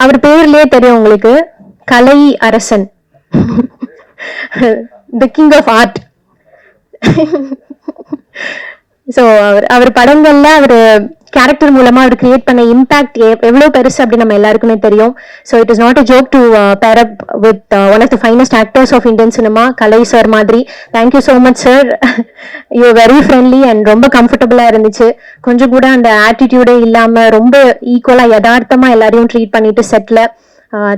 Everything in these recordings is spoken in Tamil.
அவர் பேர்லயே தெரியும் உங்களுக்கு. Kalai Arasan. The king of art so அவர் அவர் படங்கள்ல அவர் கேரக்டர் மூலமா அவர் கிரியேட் பண்ண இம்பாக்ட் எவ்வளவு பெருசு அப்படி நம்ம எல்லாருக்குமே தெரியும். So it is not a joke to pair up with one of the finest actors of Indian cinema Kalai sir மாதிரி. Thank you so much sir you very friendly and ரொம்ப கம்ஃபர்டபுளா இருந்துச்சு. கொஞ்சம் கூட அந்த ஆட்டிடியூடே இல்லாம ரொம்ப ஈக்குவலா யதார்த்தமா எல்லாரையும் ட்ரீட் பண்ணிட்டு செட்ல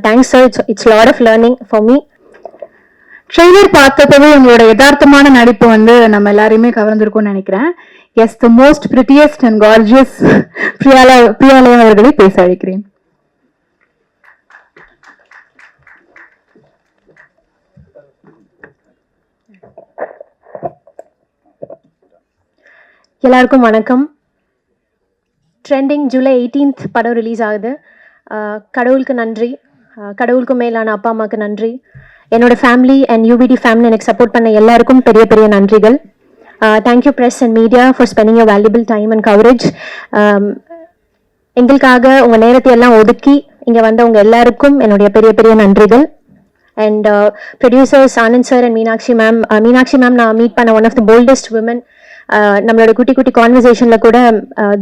thanks sir it's it's lot of learning for me trailer பார்த்தப்பவே உங்களோட யதார்த்தமான நடிப்பு வந்து நம்ம எல்லாரையுமே கவர்ந்திருக்கும்னு நினைக்கிறேன். Yes the most prettiest and gorgeous Priyala Priyalayam அவர்களை பேச அழைக்கிறேன். எல்லாருக்கும் வணக்கம். ட்ரெண்டிங் ஜூலை 18th படம் ரிலீஸ் ஆகுது. கடவுளுக்கு நன்றி. கடவுளுக்கு மேலான அப்பா அம்மாவுக்கு நன்றி. என்னோட ஃபேமிலி அண்ட் யூபிடி ஃபேமிலி எனக்கு சப்போர்ட் பண்ண எல்லாருக்கும் பெரிய பெரிய நன்றிகள். Thank you press and media for spending your valuable time and coverage எங்களுக்காக உங்கள் நேரத்தை எல்லாம் ஒதுக்கி இங்கே வந்த உங்கள் எல்லாருக்கும் என்னுடைய பெரிய பெரிய நன்றிகள். And producers Anand sir and Meenakshi ma'am Meenakshi ma'am நான் மீட் பண்ண one of the boldest women நம்மளோட குட்டி குட்டி கான்வர்சேஷனில் கூட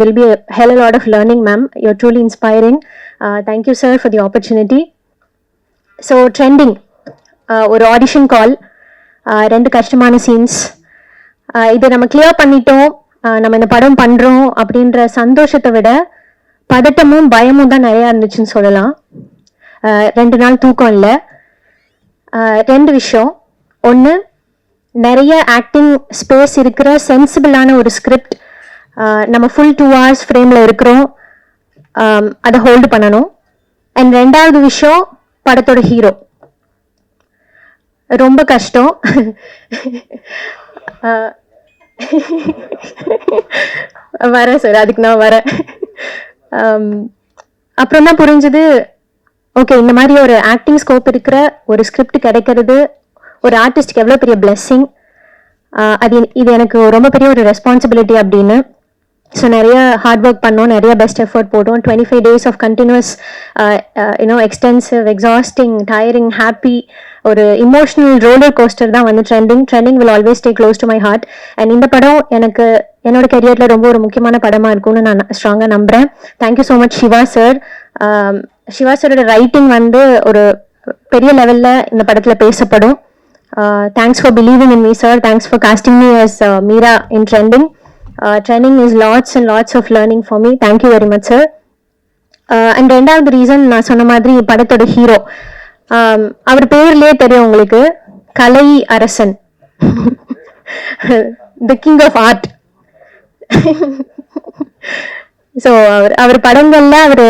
it'll be hell lot of learning ma'am you're truly inspiring thank you sir for the opportunity so trending ஒரு ஆடிஷன் கால் uh, ரெண்டு கஷ்டமான சீன்ஸ் இதை நம்ம கிளியர் பண்ணிட்டோம். நம்ம இந்த படம் பண்ணுறோம் அப்படின்ற சந்தோஷத்தை விட பதட்டமும் பயமும் தான் நிறையா இருந்துச்சுன்னு சொல்லலாம். ரெண்டு நாள் தூக்கம் இல்லை. ரெண்டு விஷயம். ஒன்று நிறைய ஆக்டிங் ஸ்பேஸ் இருக்கிற சென்சிபிளான ஒரு ஸ்கிரிப்ட் நம்ம ஃபுல் டூ ஹவர்ஸ் ஃப்ரேமில் இருக்கிறோம். அதை ஹோல்டு பண்ணணும். அண்ட் ரெண்டாவது விஷயம் படத்தோட ஹீரோ ரொம்ப கஷ்டம். வரேன் சார் அதுக்கு நான் வரேன். அப்புறம் தான் புரிஞ்சுது ஓகே இந்த மாதிரி ஒரு ஆக்டிங் ஸ்கோப் இருக்கிற ஒரு ஸ்கிரிப்ட் கிடைக்கிறது ஒரு ஆர்டிஸ்ட்க்கு எவ்வளோ பெரிய பிளெஸ்ஸிங் அது இது எனக்கு ரொம்ப பெரிய ஒரு ரெஸ்பான்சிபிலிட்டி அப்படின்னு. ஸோ நிறைய ஹார்ட் ஒர்க் பண்ணோம் நிறைய பெஸ்ட் எஃபர்ட் போட்டோம். Twenty five days of continuous you know extensive exhausting tiring happy ஒரு இமோஷனல் ரோலர் கோஸ்டர் தான் வந்து trending trending will always stay close to my heart and இந்த படம் எனக்கு என்னோட கெரியரில் ரொம்ப ஒரு முக்கியமான படமாக இருக்கும்னு நான் ஸ்ட்ராங்காக நம்புறேன். Thank you so much Siva sir Siva சாரோட ரைட்டிங் வந்து ஒரு பெரிய லெவலில் இந்த படத்தில் பேசப்படும். Thanks for believing in me sir thanks for casting me as Meera in trending trending is lots and lots of learning for me thank you very much sir and ரெண்டாவது ரீசன் நான் சொன்ன மாதிரி படத்தோட ஹீரோ அவர் பேர்லயே தெரியும் உங்களுக்கு. Kalai Arasan. The king of art so அவர் அவர் படங்கள்ல அவர்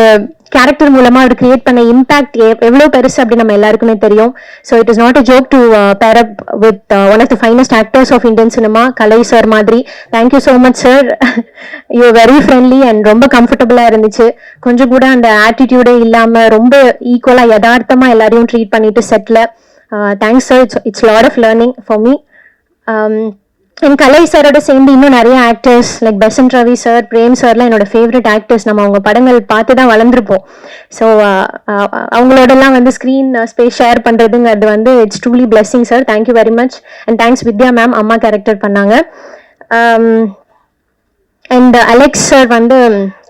கேரக்டர் மூலமா அவர் கிரியேட் பண்ண இம்பாக்ட் எவ்வளவு பெருசு அப்படி நம்ம எல்லாருக்குமே தெரியும். So it is not a joke to pair up with one of the finest actors of Indian cinema Kalai sir மாதிரி. Thank you so much sir you very friendly and ரொம்ப கம்ஃபர்டபுளா இருந்துச்சு. கொஞ்சம் கூட அந்த ஆட்டிடியூடே இல்லாம ரொம்ப ஈக்குவலா யதார்த்தமா எல்லாரையும் ட்ரீட் பண்ணிட்டு செட்ல thanks sir it's it's lot of learning for me என் கலை சாரோட சேர்ந்து இன்னும் நிறைய actors like Besant Ravi sir Prem சார்லாம் என்னோட ஃபேவரட் ஆக்டர்ஸ் நம்ம அவங்க படங்கள் பார்த்து தான் வளர்ந்துருப்போம். ஸோ uh, uh, அவங்களோடலாம் வந்து ஸ்க்ரீன் ஸ்பேஸ் uh, ஷேர் பண்ணுறதுங்கிறது வந்து it's truly blessing sir thank you very much and thanks Vidya ma'am அம்மா கேரக்டர் பண்ணாங்க. அண்ட் அலெக்ஸ் சார் வந்து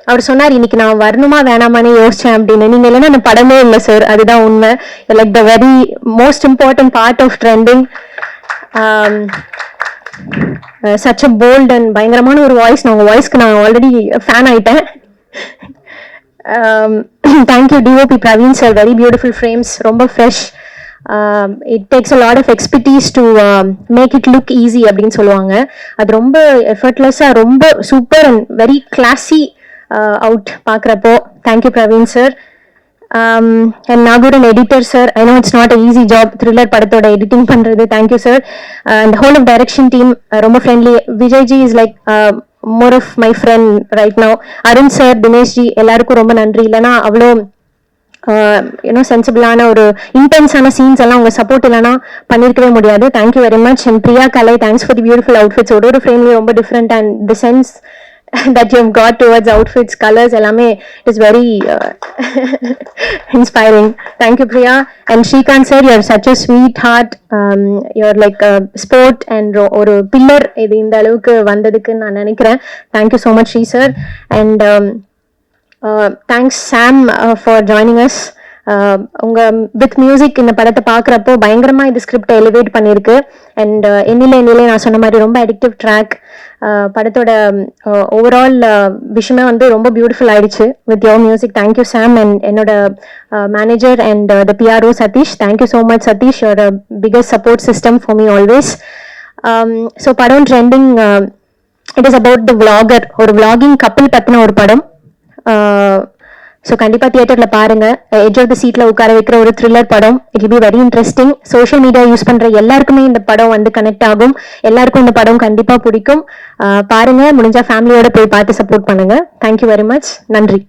அவர் சொன்னார் இன்னைக்கு நான் வரணுமா வேணாமான்னு யோசிச்சேன் அப்படின்னு. நீங்க இல்லைன்னா அந்த படமே இல்லை சார் அதுதான் உண்மை. Like the very most important part of trending such a bold and பயங்கரமான ஒரு வாய்ஸ் நான் உங்கள் வாய்ஸ்க்கு நான் ஆல்ரெடி ஃபேன் ஆயிட்டேன். Thank you DOP Praveen sir very beautiful frames ரொம்ப fresh it takes a lot of expertise to make it look easy அப்படின்னு சொல்லுவாங்க. அது ரொம்ப எஃபர்ட்லெஸ்ஸாக ரொம்ப super and very classy out பார்க்குறப்போ. Thank you Praveen sir and Nagooran editor sir I know it's not a easy job thriller படத்தோட எடிட்டிங் பண்ணுறது thank you sir and whole of direction team ரொம்ப friendly Vijayji is like more of my friend right now Arun sir Dinesh ji எல்லாருக்கும் ரொம்ப நன்றி. இல்லைனா அவ்வளோ யூனோ சென்சிபிளான ஒரு இன்டென்ஸான சீன்ஸ் எல்லாம் உங்க சப்போர்ட் இல்லைன்னா பண்ணிருக்கவே முடியாது. Thank you very much and Priya Kalai thanks for the beautiful outfits ஒரு ஒரு ஃப்ரேம்லேயும் ரொம்ப different and the sense that you got towards outfits colours எல்லாமே it very inspiring. Thank you, Priya. And Shrikant sir, you're such a sweetheart. Um, you're like a sport and ro- ஒரு pillar இது இந்த அளவுக்கு வந்ததுக்கு நான் நினைக்கிறேன். Thank you so much, Sri sir. And um, uh, thanks Sam உங்க வித் மியூசிக் இந்த படத்தை பார்க்குறப்போ பயங்கரமா இது ஸ்கிரிப்டை எலிவேட் பண்ணியிருக்கு. அண்ட் என்னில என்னில நான் சொன்ன மாதிரி ரொம்ப அடிக்டிவ் ட்ராக் படத்தோட ஓவரால் விஷயமே வந்து ரொம்ப பியூட்டிஃபுல் ஆயிடுச்சு. With your music thank you Sam and என்னோட manager and the PRO Sathish thank you so much Sathish your biggest support system for me always so படம் trending it is about the vlogger ஒரு விளாகிங் கப்பல் பத்தின ஒரு படம். ஸோ கண்டிப்பாக தியேட்டரில் பாருங்க. எஜ் ஆஃப் த சீட்டில் உட்கார வைக்கிற ஒரு த்ரில்லர் படம். It be very interesting social media use பண்ணுற எல்லாருக்குமே இந்த படம் வந்து கனெக்ட் ஆகும். எல்லாருக்கும் இந்த படம் கண்டிப்பாக பிடிக்கும். பாருங்கள் பாருங்க. ஃபேமிலியோட போய் பார்த்து சப்போர்ட் பண்ணுங்க. தேங்க்யூ வெரி மச் நன்றி.